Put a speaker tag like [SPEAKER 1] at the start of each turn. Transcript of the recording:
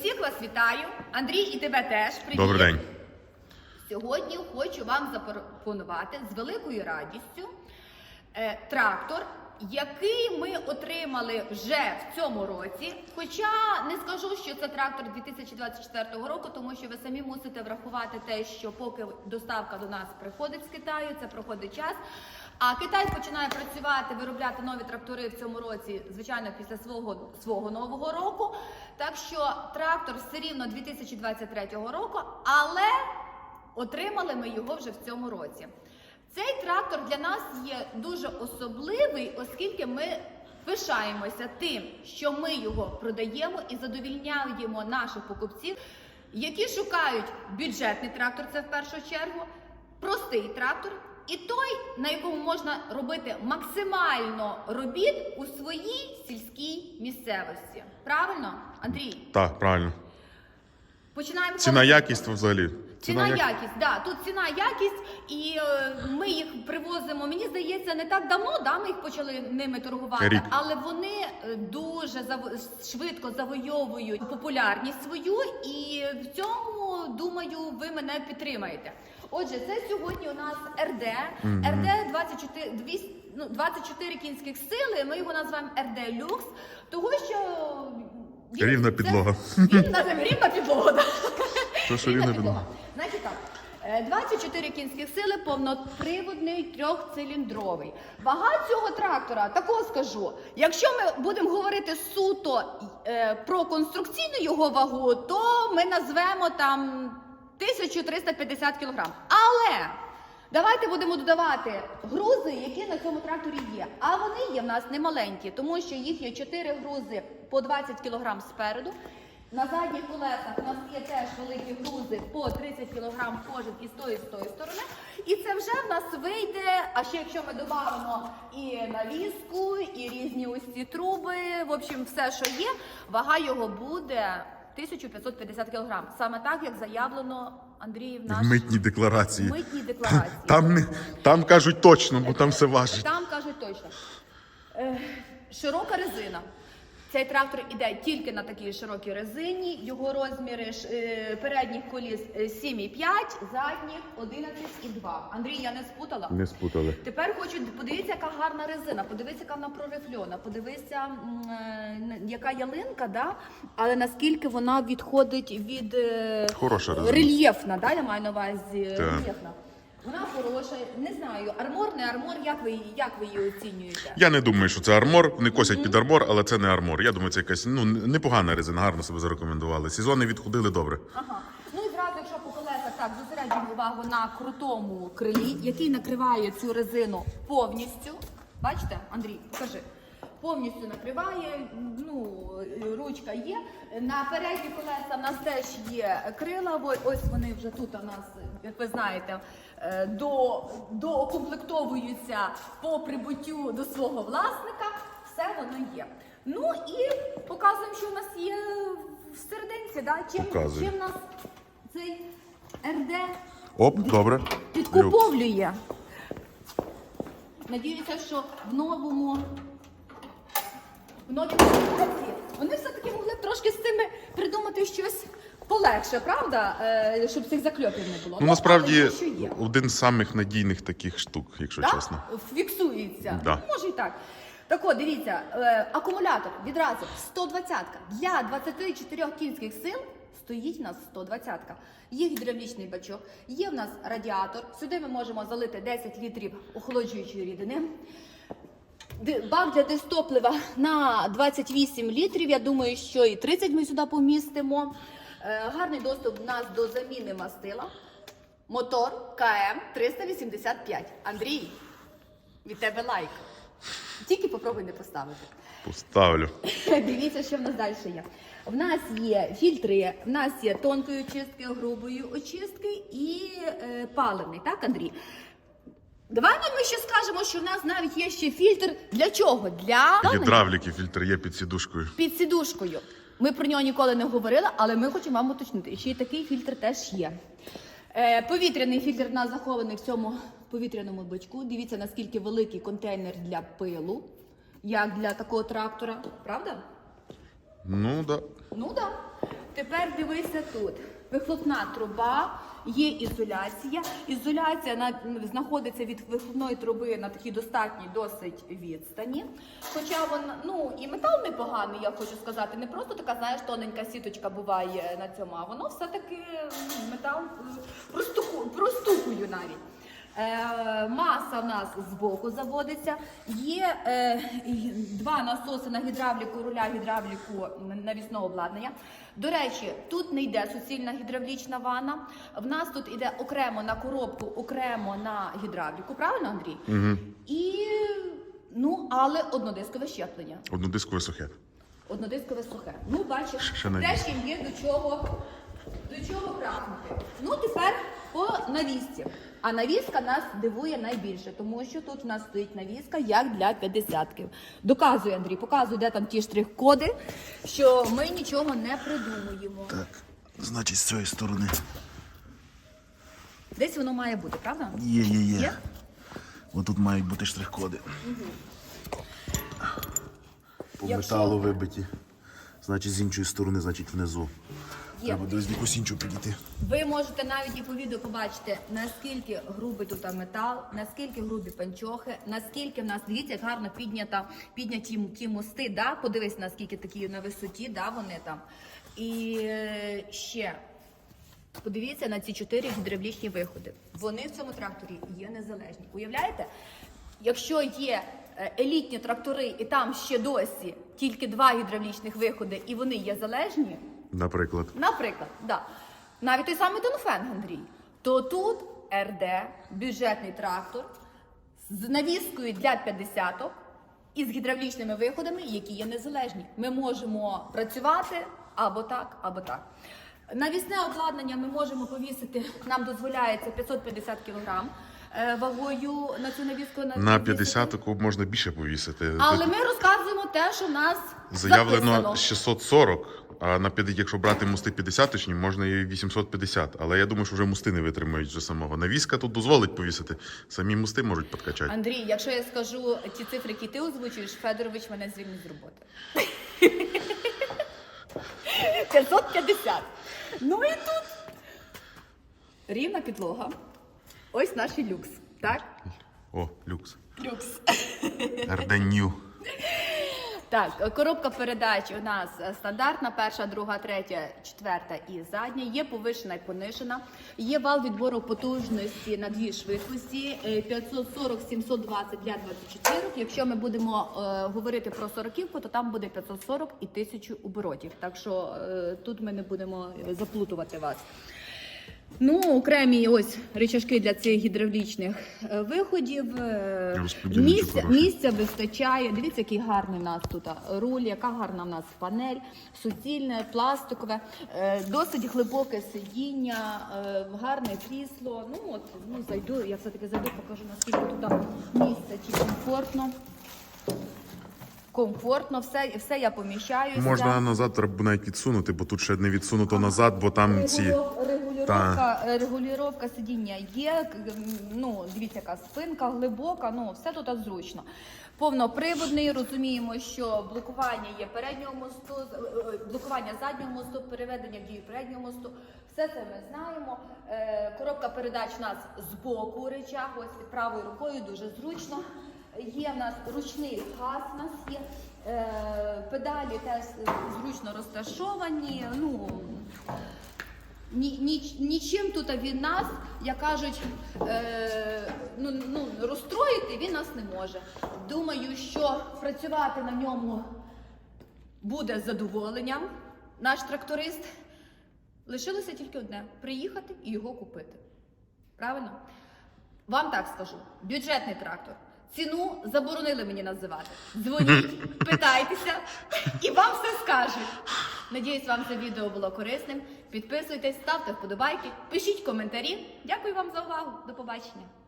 [SPEAKER 1] Усіх вас вітаю. Андрій і тебе теж. Привіт.
[SPEAKER 2] Добрий день.
[SPEAKER 1] Сьогодні хочу вам запропонувати з великою радістю е, трактор, який ми отримали вже в цьому році. Хоча не скажу, що це трактор 2024 року, тому що ви самі мусите врахувати те, що поки доставка до нас приходить з Китаю, це проходить час. А Китай починає працювати, виробляти нові трактори в цьому році, звичайно, після свого свого нового року. Так що трактор все рівно 2023 року, але Отримали ми його вже в цьому році. Цей трактор для нас є дуже особливий, оскільки ми пишаємося тим, що ми його продаємо і задовільняємо наших покупців, які шукають бюджетний трактор, це в першу чергу, простий трактор. І той, на якому можна робити максимально робіт у своїй сільській місцевості. Правильно, Андрій?
[SPEAKER 2] Так, правильно.
[SPEAKER 1] Починаємо
[SPEAKER 2] Ціна якість взагалі.
[SPEAKER 1] Ціна
[SPEAKER 2] як-
[SPEAKER 1] якість, да. Тут ціна якість, і е, ми їх привозимо. Мені здається, не так давно. Да, ми їх почали ними торгувати,
[SPEAKER 2] Рік.
[SPEAKER 1] але вони е, дуже заво- швидко завойовують популярність свою, і в цьому думаю, ви мене підтримаєте. Отже, це сьогодні у нас РД, РД 24, 200, ну, 24 кінських сили. Ми його називаємо РД Люкс, того що
[SPEAKER 2] Рівна підлога.
[SPEAKER 1] Він називаємо рівна підлога. Да.
[SPEAKER 2] То, що рівна підлога.
[SPEAKER 1] Значить так. е, 24 кінських сили, повноприводний трьохциліндровий. Вага цього трактора, такого скажу. Якщо ми будемо говорити суто е, про конструкційну його вагу, то ми назвемо там 1350 кг. Але давайте будемо додавати грузи, які на цьому тракторі є. А вони є в нас немаленькі, тому що їх є 4 грузи по 20 кг спереду. На задніх колесах у нас є теж великі грузи по 30 кг кожен і з тої, і з тої сторони. І це вже в нас вийде. А ще якщо ми додамо і навіску, і різні ось ці труби, в общем, все, що є, вага його буде 1550 кг. Саме так, як заявлено Андрій в
[SPEAKER 2] В митній декларації.
[SPEAKER 1] митній декларації.
[SPEAKER 2] Там, не, там кажуть точно, бо там все важить.
[SPEAKER 1] Там кажуть точно. Е, широка резина. Цей трактор іде тільки на такій широкій резині. Його розміри е, передніх коліс е, 7,5, задніх 11,2. Андрій, я не спутала?
[SPEAKER 2] Не спутали.
[SPEAKER 1] Тепер хочу подивіться, яка гарна резина, подивіться, яка вона прорифльона, подивися, е, яка ялинка, да? але наскільки вона відходить від е,
[SPEAKER 2] Хороша резина.
[SPEAKER 1] рельєфна, да? я маю на увазі рельєфна. Вона хороша, не знаю, армор, не армор, як ви, її- як ви її оцінюєте?
[SPEAKER 2] Я не думаю, що це армор. Не косять під армор, але це не армор. Я думаю, це якась ну непогана резина, гарно себе зарекомендували. Сезони відходили добре.
[SPEAKER 1] Ага. Ну і зразу, якщо по колесах так зосереджуємо увагу на крутому крилі, який накриває цю резину повністю. Бачите, Андрій, покажи. Повністю накриває, ну ручка є. На передні колеса в нас теж є крила. Ось- вони вже тут у нас, як ви знаєте, е, до, доокомплектовуються по прибуттю до свого власника. Все воно є. Ну і показуємо, що в нас є в серединці. Да? Чим,
[SPEAKER 2] Показуй.
[SPEAKER 1] чим нас цей РД
[SPEAKER 2] Оп, добре.
[SPEAKER 1] Підкуповлює. Надіюся, що в новому в новій вони все-таки могли б трошки з цими придумати щось полегше, правда? Е, щоб цих закльопів не було.
[SPEAKER 2] Ну насправді
[SPEAKER 1] але що є.
[SPEAKER 2] один з самих надійних таких штук, якщо
[SPEAKER 1] Так?
[SPEAKER 2] чесно.
[SPEAKER 1] Фіксується.
[SPEAKER 2] Да.
[SPEAKER 1] Ну, може і так. Так от, дивіться, е, акумулятор відразу 120 для 24 кінських сил стоїть у нас 120 Є гідравлічний бачок, є в нас радіатор. Сюди ми можемо залити 10 літрів охолоджуючої рідини. Бак для дистоплива на 28 літрів. Я думаю, що і 30 ми сюди помістимо. Е, Гарний доступ у нас до заміни мастила. Мотор КМ 385. Андрій, від тебе лайк. Тільки попробуй не поставити.
[SPEAKER 2] Поставлю.
[SPEAKER 1] Дивіться, що в нас далі є. В нас є фільтри, в нас є тонкої очистки, грубої очистки і е, паливний, так, Андрій? Давай ми ще скажемо, що в нас навіть є ще фільтр. Для чого? Для
[SPEAKER 2] Гідравліки, фільтр є під сідушкою.
[SPEAKER 1] під сідушкою. Ми про нього ніколи не говорили, але ми хочемо вам уточнити. Ще й такий фільтр теж є. Е, повітряний фільтр в нас захований в цьому повітряному бачку. Дивіться, наскільки великий контейнер для пилу, як для такого трактора. Правда?
[SPEAKER 2] Ну да.
[SPEAKER 1] Ну так. Тепер дивися тут. Вихлопна труба, є ізоляція. Ізоляція на, знаходиться від вихлопної труби на такій достатній досить відстані. Хоча вона, ну і метал непоганий, я хочу сказати. Не просто така, знаєш, тоненька сіточка буває на цьому, а воно все-таки метал простуху простуку, простукую навіть. Е, маса в нас збоку заводиться. Є е, два насоси на гідравліку, руля гідравліку навісного обладнання. До речі, тут не йде суцільна гідравлічна ванна. В нас тут іде окремо на коробку, окремо на гідравліку. Правильно, Андрій?
[SPEAKER 2] Угу.
[SPEAKER 1] І ну, але однодискове щеплення.
[SPEAKER 2] Однодискове сухе.
[SPEAKER 1] Однодискове сухе. Ну, бачиш,
[SPEAKER 2] Ще
[SPEAKER 1] теж їм є до чого, до чого прагнути. Ну, тепер по навісці. А навіска нас дивує найбільше, тому що тут в нас стоїть навіска як для 50-ків. Доказує Андрій, показує, де там ті штрих-коди, що ми нічого не придумуємо.
[SPEAKER 3] Так, значить, з цієї сторони.
[SPEAKER 1] Десь воно має бути, правда?
[SPEAKER 3] Є, є, є.
[SPEAKER 1] Є?
[SPEAKER 3] Отут мають бути штрих-коди. По
[SPEAKER 1] Якщо-
[SPEAKER 3] металу вибиті. Значить, з іншої сторони, значить, внизу.
[SPEAKER 1] Є.
[SPEAKER 3] Треба десь в якусь іншу підійти.
[SPEAKER 1] Ви можете навіть і по відео побачити, наскільки грубий тут метал, наскільки грубі панчохи, наскільки в нас дивіться, як гарно піднята, підняті ті мости. Да? Подивись, наскільки такі на висоті, да, вони там. І е, ще подивіться на ці чотири гідравлічні виходи. Вони в цьому тракторі є незалежні. Уявляєте? Якщо є е, елітні трактори, і там ще досі тільки два гідравлічних виходи, і вони є залежні.
[SPEAKER 2] Наприклад.
[SPEAKER 1] Наприклад, да. навіть той самий Донфенг, Андрій, то тут РД, бюджетний трактор з навіскою для 50-ок і з гідравлічними виходами, які є незалежні. Ми можемо працювати або так, або так. Навісне обладнання ми можемо повісити, нам дозволяється 550 кг вагою на цю навіску.
[SPEAKER 2] На
[SPEAKER 1] повісити.
[SPEAKER 2] 50 можна більше повісити.
[SPEAKER 1] Але ми розказуємо те, що в нас
[SPEAKER 2] Заявлено
[SPEAKER 1] записано.
[SPEAKER 2] 640, а на 50, якщо брати мости 50 можна і 850. Але я думаю, що вже мости не витримають вже самого. Навіска тут дозволить повісити. Самі мости можуть підкачати.
[SPEAKER 1] Андрій, якщо я скажу ті цифри, які ти озвучуєш, Федорович мене звільнить з роботи. 550. Ну і тут рівна підлога. Ось наш люкс. Так?
[SPEAKER 2] О, люкс.
[SPEAKER 1] Люкс.
[SPEAKER 2] Арденню.
[SPEAKER 1] Так, коробка передач у нас е, стандартна, перша, друга, третя, четверта і задня. Є повишена і понижена. Є вал відбору потужності на дві швидкості е, 540 720 для 24. Якщо ми будемо е, говорити про 40 то там буде 540 і 1000 оборотів. Так що е, тут ми не будемо заплутувати вас. Ну, окремі ось речашки для цих гідравлічних е, виходів. Е, Місця, місця вистачає. Дивіться, який гарний у нас тут руль, яка гарна в нас панель, суцільне, пластикове, е, досить глибоке сидіння, гарне крісло. Ну от ну зайду, я все таки зайду, покажу наскільки тут місця чи комфортно. Комфортно, все, все я поміщаюся.
[SPEAKER 2] Можна назад треба навіть відсунути, бо тут ще не відсунуто назад, бо там ці.
[SPEAKER 1] Регулю- Регулювання, е, регулювання сидіння є. Ну, дивіться, яка спинка глибока, ну все тут зручно. Повноприводний, розуміємо, що блокування є переднього мосту, е, е, блокування заднього мосту, переведення в дію переднього мосту. Все це ми знаємо. Коробка передач у нас з боку речах, ось під правою рукою, дуже зручно. Є в нас ручний газ, у нас є педалі теж зручно розташовані. Ну, ні, ні, нічим тут від нас, як кажуть, е, ну, ну, розстроїти він нас не може. Думаю, що працювати на ньому буде з задоволенням наш тракторист. Лишилося тільки одне приїхати і його купити. Правильно? Вам так скажу: бюджетний трактор. Ціну заборонили мені називати. Дзвоніть, питайтеся, і вам все скажуть. Надіюсь, вам це відео було корисним. Підписуйтесь, ставте вподобайки, пишіть коментарі. Дякую вам за увагу. До побачення.